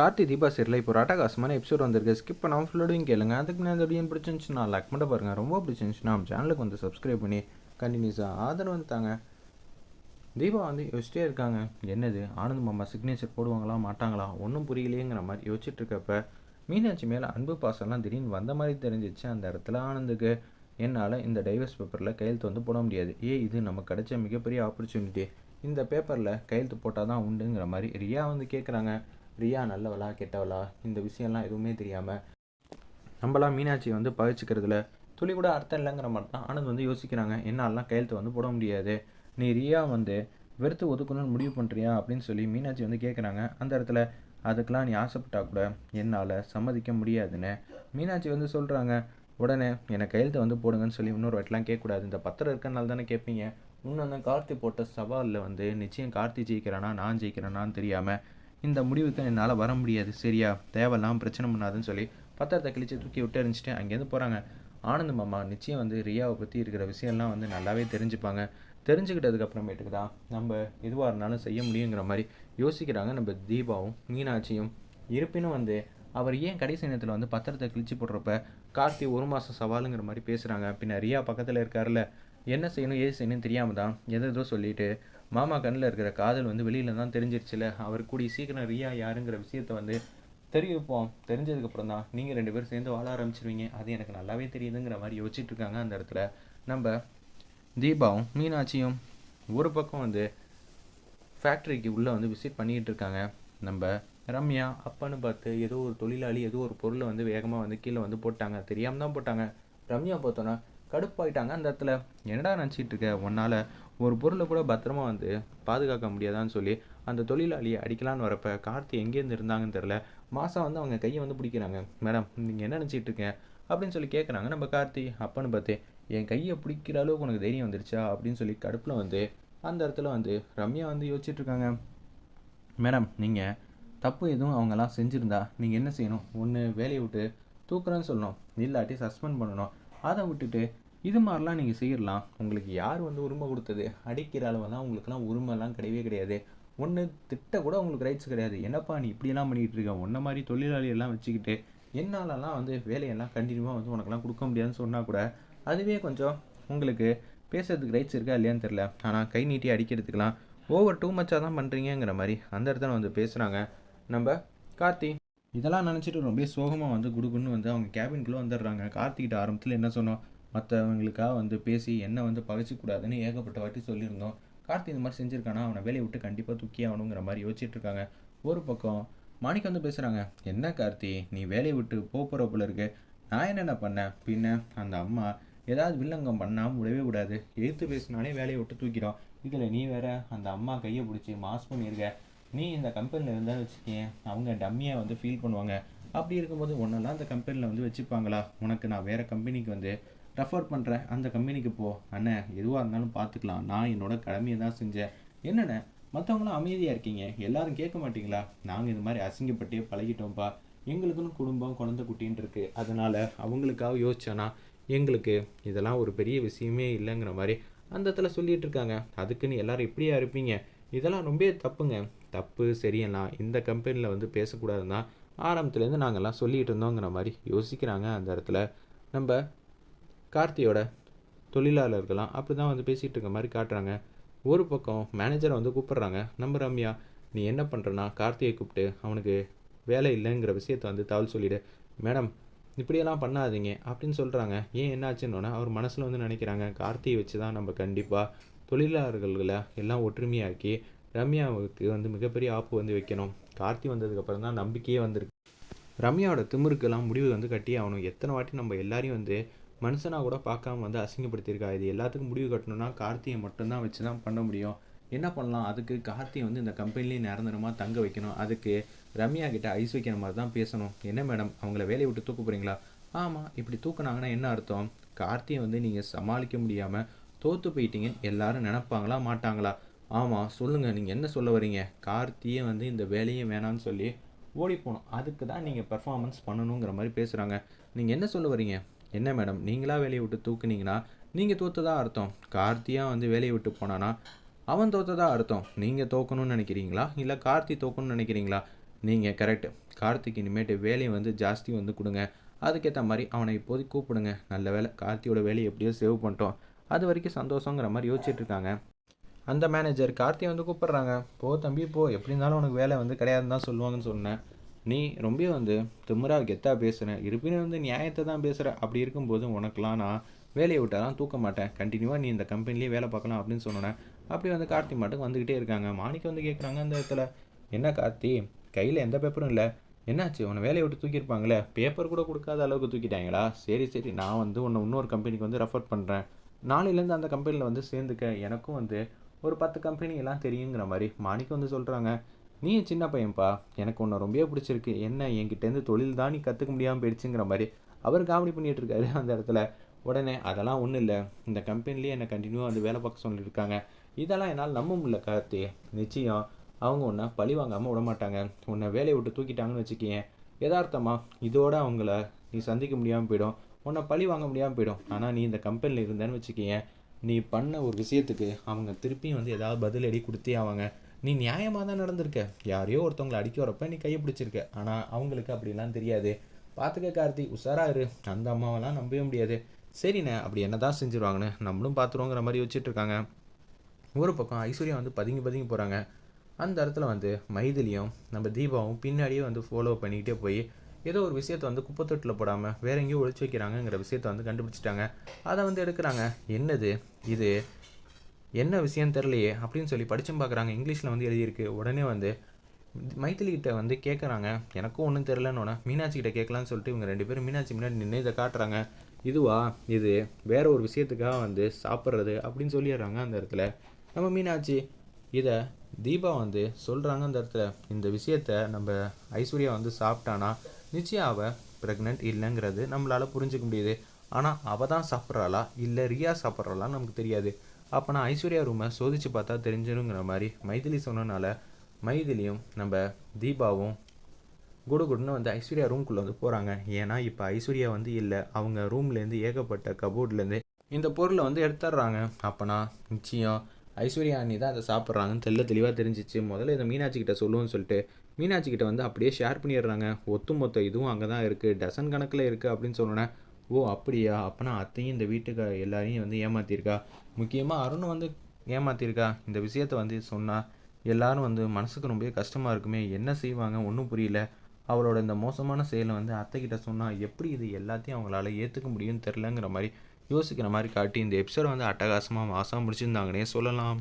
கார்த்தி தீபா சரியில். இப்போ ராட்டகாசமான அட்டகாசமான எபிசோட் வந்திருக்கு. ஸ்கிப் பண்ணாமல் ஃபுல்லோடையும் கேளுங்க அதுக்கு நான் எப்படி பிடிச்சிருந்துச்சுன்னா லைக் மட்டும் பாருங்கள் ரொம்ப பிடிச்சிருந்துச்சுன்னா நம்ம சேனலுக்கு வந்து சப்ஸ்கிரைப் பண்ணி கண்டினியூஸாக ஆதரவு வந்துட்டாங்க தீபா வந்து யோசிச்சிட்டே இருக்காங்க. என்னது? ஆனந்த் மாமா சிக்னேச்சர் போடுவாங்களா மாட்டாங்களா? ஒன்றும் புரியலையேங்கிற மாதிரி யோசிச்சுட்டு இருக்கப்ப மீனாட்சி மேலே அன்பு பாசம்லாம் திடீர்னு வந்த மாதிரி தெரிஞ்சிச்சு அந்த இடத்துல ஆனந்துக்கு. என்னால் இந்த டைவர்ஸ் பேப்பரில் கையெழுத்து வந்து போட முடியாது. ஏ இது நமக்கு கிடைச்ச மிகப்பெரிய ஆப்பர்ச்சுனிட்டி இந்த பேப்பரில் கையெழுத்து போட்டால் தான் உண்டுங்கிற மாதிரி ரியா வந்து கேட்குறாங்க ரியா நல்லவளா கெட்டவளா? இந்த விஷயம்லாம் எதுவுமே தெரியாமல் நம்மளாம் மீனாட்சியை வந்து பகிச்சிக்கிறதுல துளி கூட அர்த்தம் இல்லைங்கிற மாதிரி தான் ஆனந்த் வந்து யோசிக்கிறாங்க. என்னாலாம் கையெழுத்து வந்து போட முடியாது. நீ ரியா வந்து வெறுத்து ஒதுக்கணும்னு முடிவு பண்ணுறியா அப்படின்னு சொல்லி மீனாட்சி வந்து கேட்குறாங்க அந்த இடத்துல அதுக்கெலாம் நீ ஆசைப்பட்டா கூட என்னால் சம்மதிக்க முடியாதுன்னு மீனாட்சி வந்து சொல்கிறாங்க உடனே எனக்கு கையெழுத்து வந்து போடுங்கன்னு சொல்லி இன்னொரு வாட்டிலாம் கேட்கக்கூடாது. இந்த பத்திரம் இருக்கனால தானே கேட்பீங்க? இன்னொன்று கார்த்தி போட்ட சவாலில் வந்து நிச்சயம் கார்த்தி ஜெயிக்கிறானா? நான் ஜெயிக்கிறேனான்னு தெரியாமல் இந்த முடிவுக்கு என்னால் வர முடியாது. சரியா? தேவையில்லாம் பிரச்சனை பண்ணாதுன்னு சொல்லி பத்திரத்தை கிழிச்சு தூக்கி விட்டு எறிஞ்சிட்டு அங்கேருந்து போகிறாங்க ஆனந்த் மாமா நிச்சயம் வந்து ரியாவை பற்றி இருக்கிற விஷயம்லாம் வந்து நல்லாவே தெரிஞ்சுப்பாங்க. தெரிஞ்சுக்கிட்டதுக்கு அப்புறமேட்டுக்கு தான் நம்ம எதுவாக இருந்தாலும் செய்ய முடியுங்கிற மாதிரி யோசிக்கிறாங்க நம்ம தீபாவும் மீனாட்சியும். இருப்பினும் வந்து அவர் ஏன் கடைசி நேரத்தில் வந்து பத்திரத்தை கிழிச்சு போடுறப்ப கார்த்தி ஒரு மாதம் சவாலுங்கிற மாதிரி பேசுகிறாங்க பின்ன ரியா பக்கத்தில் இருக்கார்ல என்ன செய்யணும்? ஏது செய்யணும்னு தெரியாமல் தான் எதோ சொல்லிட்டு மாமா கண்ணில் இருக்கிற காதல் வந்து வெளியில தான் தெரிஞ்சிருச்சுல. அவர் கூடி சீக்கிரம் ரியா யாருங்கிற விஷயத்த வந்து தெரிவிப்போம். தெரிஞ்சதுக்கப்புறம் தான் நீங்கள் ரெண்டு பேரும் சேர்ந்து வாழ ஆரம்பிச்சிருவீங்க. அது எனக்கு நல்லாவே தெரியுதுங்கிற மாதிரி யோசிச்சுட்டு இருக்காங்க அந்த இடத்துல. நம்ம தீபாவும் மீனாட்சியும் ஒரு பக்கம் வந்து ஃபேக்ட்ரிக்கு உள்ளே வந்து விசிட் பண்ணிக்கிட்டு இருக்காங்க. நம்ம ரம்யா அப்பன்னு பார்த்து ஏதோ ஒரு தொழிலாளி ஏதோ ஒரு பொருளை வந்து வேகமாக வந்து கீழே வந்து போட்டாங்க. தெரியாமல் தான் போட்டாங்க. ரம்யா பார்த்தோன்னா கடுப்பாயிட்டாங்க அந்த இடத்துல. என்னடா நினச்சிட்டு இருக்க? உன்னால் ஒரு பொருளை கூட பத்திரமா வந்து பாதுகாக்க முடியாதான்னு சொல்லி அந்த தொழிலாளியை அடிக்கலான்னு வரப்ப கார்த்தி எங்கேருந்து இருந்தாங்கன்னு தெரில மாதம் வந்து அவங்க கையை வந்து பிடிக்கிறாங்க. மேடம் நீங்கள் என்ன நினச்சிட்டு இருக்கேன் அப்படின்னு சொல்லி கேட்குறாங்க நம்ம கார்த்தி. அப்பன்னு பார்த்து என் கையை பிடிக்கிற அளவுக்கு உனக்கு தைரியம் வந்துருச்சா? அப்படின்னு சொல்லி கடுப்பில் வந்து அந்த இடத்துல வந்து ரம்யா வந்து யோசிச்சுட்ருக்காங்க மேடம் நீங்கள் தப்பு எதுவும் அவங்கெல்லாம் செஞ்சுருந்தா நீங்கள் என்ன செய்யணும்? ஒன்று வேலையை விட்டு தூக்குறேன்னு சொல்லணும். இல்லாட்டி சஸ்பெண்ட் பண்ணணும். அதை விட்டுட்டு இது மாதிரிலாம் நீங்கள் செய்யலாம் உங்களுக்கு யார் வந்து உரிமை கொடுத்தது? அடிக்கிற அளவெல்லாம் உங்களுக்குலாம் உரிமைலாம் கிடையவே கிடையாது. ஒன்று திட்ட கூட உங்களுக்கு ரைட்ஸ் கிடையாது. என்னப்பா நீ இப்படியெல்லாம் பண்ணிகிட்டு இருக்க? உன்ன மாதிரி தொழிலாளி எல்லாம் வச்சுக்கிட்டு என்னாலலாம் வந்து வேலையெல்லாம் கண்டினியூவாக வந்து உனக்கெல்லாம் கொடுக்க முடியாதுன்னு சொன்னால் கூட அதுவே கொஞ்சம் உங்களுக்கு பேசுறதுக்கு ரைட்ஸ் இருக்கா இல்லையான்னு தெரில ஆனால் கை நீட்டி அடிக்கிறதுக்கெலாம் ஓவர் டூ மச்சாக தான் பண்ணுறீங்கிற மாதிரி அந்த இடத்துல வந்து பேசுகிறாங்க நம்ம கார்த்தி. இதெல்லாம் நினச்சிட்டு ரொம்ப சோகமாக வந்து குடுகுன்னு வந்து அவங்க கேபின்குள்ளே வந்துடுறாங்க. கார்த்திகிட்ட ஆரம்பத்தில் என்ன சொன்னோம்? மற்றவங்களுக்காக வந்து பேசி என்ன வந்து பகைச்சிக்கூடாதுன்னு ஏகப்பட்ட வாட்டி சொல்லியிருந்தோம். கார்த்தி இந்த மாதிரி செஞ்சுருக்கானா? அவனை வேலையை விட்டு கண்டிப்பாக தூக்கி ஆகணுங்கிற மாதிரி யோசிச்சுட்டு இருக்காங்க. ஒரு பக்கம் மாணிக்க வந்து பேசுகிறாங்க என்ன கார்த்தி? நீ வேலையை விட்டு போக போகிற போல இருக்கு. நான் என்னென்ன பண்ணேன்? பின்ன அந்த அம்மா ஏதாவது வில்லங்கம் பண்ணால் விடவே கூடாது எழுத்து பேசினாலே வேலையை விட்டு தூக்கிடும். இதில் நீ வேற அந்த அம்மா கையை பிடிச்சி மாஸ் பண்ணியிருக்க. நீ இந்த கம்பெனியில் இருந்தாலும் வச்சுக்கேன் அவங்க டம்மியாக வந்து ஃபீல் பண்ணுவாங்க. அப்படி இருக்கும்போது ஒன்றெல்லாம் அந்த கம்பெனியில் வந்து வச்சுப்பாங்களா? உனக்கு நான் வேறு கம்பெனிக்கு வந்து ரெஃபர் பண்ணுறேன் அந்த கம்பெனிக்கு போ. அண்ணன் எதுவாக இருந்தாலும் பார்த்துக்கலாம் நான் என்னோட கடமையை தான் செஞ்சேன். என்னண்ணே? மற்றவங்களாம் அமைதியாக இருக்கீங்க. எல்லாரும் கேட்க மாட்டீங்களா? நாங்கள் இது மாதிரி அசிங்கப்பட்டே பழகிட்டோம்ப்பா எங்களுக்குன்னு குடும்பம் குழந்தை குட்டின்னு இருக்குது அதனால் அவங்களுக்காக யோசிச்சோன்னா எங்களுக்கு இதெல்லாம் ஒரு பெரிய விஷயமே இல்லைங்கிற மாதிரி அந்த இடத்துல சொல்லிகிட்டு இருக்காங்க. அதுக்குன்னு எல்லோரும் இப்படியா இருப்பீங்க? இதெல்லாம் ரொம்ப தப்புங்க. தப்பு சரியெல்லாம். இந்த கம்பெனியில் வந்து பேசக்கூடாதுன்னா ஆரம்பத்துலேருந்து நாங்கள்லாம் சொல்லிகிட்டு இருந்தோங்கிற மாதிரி யோசிக்கிறாங்க அந்த இடத்துல. நம்ம கார்த்தியோட தொழிலாளர்கள்லாம் அப்படி தான் வந்து பேசிகிட்டு இருக்க மாதிரி காட்டுறாங்க. ஒரு பக்கம் மேனேஜரை வந்து கூப்பிட்றாங்க. நம்ம ரம்யா நீ என்ன பண்ணுறனா கார்த்தியை கூப்பிட்டு அவனுக்கு வேலை இல்லைங்கிற விஷயத்த வந்து தகவல் சொல்லிவிடு மேடம் இப்படியெல்லாம் பண்ணாதீங்க. அப்படின்னு சொல்கிறாங்க ஏன் என்னாச்சுன்னு அவர் மனசில் வந்து நினைக்கிறாங்க. கார்த்தியை வச்சு தான் நம்ம கண்டிப்பாக தொழிலாளர்களை எல்லாம் ஒற்றுமையாக்கி ரம்யாவுக்கு வந்து மிகப்பெரிய ஆப்பு வந்து வைக்கணும். கார்த்தி வந்ததுக்கப்புறம் தான் நம்பிக்கையே வந்திருக்கு. ரம்யாவோட திமுருக்கெல்லாம் முடிவு வந்து கட்டி ஆகணும். எத்தனை வாட்டி நம்ம எல்லாரையும் வந்து மனுஷனாக கூட பார்க்காம வந்து அசிங்கப்படுத்தியிருக்கா? இது எல்லாத்துக்கும் முடிவு கட்டணும்னா கார்த்தியை மட்டும்தான் வச்சு தான் பண்ண முடியும். என்ன பண்ணலாம்? அதுக்கு கார்த்தியை வந்து இந்த கம்பெனிலேயே நிரந்தரமாக தங்க வைக்கணும். அதுக்கு ரம்யா கிட்ட ஐஸ் வைக்கிற மாதிரி தான் பேசணும். என்ன மேடம் அவங்கள வேலையை விட்டு தூக்க போகிறீங்களா ஆமாம் இப்படி தூக்குனாங்கன்னா என்ன அர்த்தம்? கார்த்தியை வந்து நீங்கள் சமாளிக்க முடியாமல் தோற்று போயிட்டீங்க. எல்லாரும் நினப்பாங்களா? மாட்டாங்களா? ஆமாம் சொல்லுங்கள் நீங்கள் என்ன சொல்ல வரீங்க? கார்த்தியே வந்து இந்த வேலையே வேணான்னு சொல்லி ஓடி போகணும் அதுக்கு தான் நீங்கள் பெர்ஃபார்மன்ஸ் பண்ணணுங்கிற மாதிரி பேசுகிறாங்க நீங்கள் என்ன சொல்ல வரீங்க? என்ன மேடம் நீங்களா வேலையை விட்டு தூக்குனீங்கன்னா நீங்கள் தோத்ததா அர்த்தம்? கார்த்தியாக வந்து வேலையை விட்டு போனானா அவன் தோத்ததா அர்த்தம்? நீங்கள் தோக்கணும்னு நினைக்கிறீங்களா? இல்லை கார்த்தி தோக்கணும்னு நினைக்கிறீங்களா? நீங்கள் கரெக்ட் கார்த்திக் இனிமேட்டு வேலையை வந்து ஜாஸ்தி வந்து கொடுங்க. அதுக்கேற்ற மாதிரி அவனை இப்போதைக்கு கூப்பிடுங்க. நல்ல வேலை கார்த்தியோட வேலையை எப்படியோ சேவ் பண்ணிட்டோம். அது வரைக்கும் சந்தோஷங்கிற மாதிரி யோசிச்சுட்டு இருக்காங்க அந்த மேனேஜர் கார்த்தி வந்து கூப்பிட்றாங்க. போ தம்பி போ. எப்படி இருந்தாலும் உனக்கு வேலை வந்து கிடையாதுன்னு தான் சொல்லுவாங்கன்னு சொன்னேன். நீ ரொம்ப வந்து திமுறா கெத்தாக பேசுகிற இருப்பினும் வந்து நியாயத்தை தான் பேசுகிற அப்படி இருக்கும்போது உனக்குலாம் நான் வேலையை விட்டாலாம் தூக்க மாட்டேன். கண்டினியூவாக நீ இந்த கம்பெனிலேயே வேலை பார்க்கலாம் அப்படின்னு சொன்னேன் அப்படி வந்து கார்த்தி மட்டும் வந்துக்கிட்டே இருக்காங்க. மாணிக்க வந்து கேட்குறாங்க அந்த இடத்துல. என்ன கார்த்தி? கையில் எந்த பேப்பரும் இல்லை. என்னாச்சு? உன்னை வேலையை விட்டு தூக்கியிருப்பாங்களே. பேப்பர் கூட கொடுக்காத அளவுக்கு தூக்கிட்டாங்களா? சரி சரி. நான் வந்து உன்னை இன்னொரு கம்பெனிக்கு வந்து ரெஃபர் பண்ணுறேன் நாளையிலேருந்து அந்த கம்பெனியில் வந்து சேர்ந்துக்க எனக்கும் வந்து ஒரு பத்து கம்பெனி எல்லாம் தெரியுங்கிற மாதிரி மாணிக்கம் வந்து சொல்கிறாங்க நீ சின்ன பையன்ப்பா எனக்கு உன்னை ரொம்பவே பிடிச்சிருக்கு. என்ன என்கிட்டேருந்து தொழில் தான் நீ கற்றுக்க முடியாமல் போயிடுச்சுங்கிற மாதிரி அவர் காமெடி பண்ணிகிட்டு இருக்காரு அந்த இடத்துல. உடனே அதெல்லாம் ஒன்றும் இல்லை. இந்த கம்பெனிலேயே என்னை கண்டினியூவாக வந்து வேலை பார்க்க சொல்லியிருக்காங்க இதெல்லாம் என்னால் நம்ப முடியல கார்த்தி. நிச்சயம் அவங்க உன்னை பழி வாங்காமல் விட மாட்டாங்க. உன்னை வேலையை விட்டு தூக்கிட்டாங்கன்னு வச்சுக்கேன் யதார்த்தமாக இதோட அவங்கள நீ சந்திக்க முடியாமல் போயிடும். உன்னை பழி வாங்க முடியாமல் போயிடும். ஆனால் நீ இந்த கம்பெனியில் இருந்தேன்னு வச்சுக்கேன் நீ பண்ண ஒரு விஷயத்துக்கு அவங்க திருப்பியும் வந்து ஏதாவது பதிலடி கொடுத்தே ஆவாங்க. நீ நியாயமாக தான் நடந்திருக்க. யாரையோ ஒருத்தவங்களை அடிக்க வரப்ப நீ கையை பிடிச்சிருக்க. ஆனால் அவங்களுக்கு அப்படிலாம் தெரியாது. பார்த்துக்க கார்த்தி உஷாரா இரு. அந்த அம்மாவெல்லாம் நம்பவே முடியாது. சரிண்ணே அப்படி என்ன தான் செஞ்சுருவாங்கன்னு நம்மளும் பார்த்துருவோங்கிற மாதிரி வச்சுட்டு இருக்காங்க. ஒரு பக்கம் ஐஸ்வர்யா வந்து பதுங்கி பதுங்கி போகிறாங்க அந்த இடத்துல வந்து மைதிலியும் நம்ம தீபாவும் பின்னாடியே வந்து ஃபாலோ பண்ணிக்கிட்டே போய் ஏதோ ஒரு விஷயத்தை வந்து குப்பத்தொட்டில் போடாமல் வேற எங்கேயோ ஒழிச்சு வைக்கிறாங்கங்கிற விஷயத்த வந்து கண்டுபிடிச்சிட்டாங்க. அதை வந்து எடுக்கிறாங்க. என்னது இது? என்ன விஷயம் தெரிலையே அப்படின்னு சொல்லி படிச்சும் பார்க்குறாங்க. இங்கிலீஷில் வந்து எழுதியிருக்கு. உடனே வந்து மைத்திலிகிட்ட வந்து கேட்குறாங்க எனக்கும் ஒன்றும் தெரிலன்னு மீனாட்சி கிட்ட கேட்கலான்னு சொல்லிட்டு இவங்க ரெண்டு பேரும் மீனாட்சி முன்னாடி நின்று இதை காட்டுறாங்க. இதுவா? இது வேற ஒரு விஷயத்துக்காக வந்து சாப்பிட்றது அப்படின்னு சொல்லிடுறாங்க அந்த இடத்துல. நம்ம மீனாட்சி இதை தீபா வந்து சொல்கிறாங்க அந்த இடத்துல. இந்த விஷயத்த நம்ம ஐஸ்வர்யா வந்து சாப்பிட்டானா? நிச்சயம் அவள் ப்ரெக்னென்ட் இல்லைங்கிறது நம்மளால் புரிஞ்சுக்க முடியுது. ஆனால் அவள் தான் சாப்பிட்றாளா? இல்லை ரியா சாப்பிட்றாளான்னு நமக்கு தெரியாது. அப்போ நான் ஐஸ்வர்யா ரூமை சோதித்து பார்த்தா தெரிஞ்சிருங்கிற மாதிரி மைதிலி சொன்னனால மைதிலியும் நம்ம தீபாவும் குடு குடுன்னு வந்து ஐஸ்வர்யா ரூம்குள்ளே வந்து போகிறாங்க ஏன்னா இப்போ ஐஸ்வர்யா வந்து இல்லை. அவங்க ரூம்லேருந்து ஏகப்பட்ட கபோர்ட்லேருந்து இந்த பொருளை வந்து எடுத்துடுறாங்க அப்போனா நிச்சயம் ஐஸ்வர்யா அண்ணி தான் அதை சாப்பிட்றாங்கன்னு தெல்ல தெளிவாக தெரிஞ்சிச்சு. முதல்ல இதை மீனாட்சிக்கிட்ட சொல்லுவோம்னு சொல்லிட்டு மீனாட்சிக்கிட்ட வந்து அப்படியே ஷேர் பண்ணிடுறாங்க. ஒத்து மொத்த இதுவும் அங்கே தான் இருக்குது டசன் கணக்கில் இருக்குது அப்படின்னு சொன்னோன்னே ஓ அப்படியா? அப்போனா அத்தையும் இந்த வீட்டுக்கு எல்லாரையும் வந்து ஏமாற்றிருக்கா முக்கியமாக அருண் வந்து ஏமாற்றிருக்கா இந்த விஷயத்த வந்து சொன்னால் எல்லாரும் வந்து மனசுக்கு ரொம்பவே கஷ்டமாக இருக்குமே என்ன செய்வாங்க? ஒன்றும் புரியல. அவளோட இந்த மோசமான செயலை வந்து அத்தைக்கிட்ட சொன்னால் எப்படி இது எல்லாத்தையும் அவங்களால ஏற்றுக்க முடியும்னு தெரிலங்கிற மாதிரி யோசிக்கிற மாதிரி காட்டி இந்த எபிசோட வந்து அட்டகாசமாக மாசம் முடிச்சிருந்தாங்கன்னே சொல்லலாம்.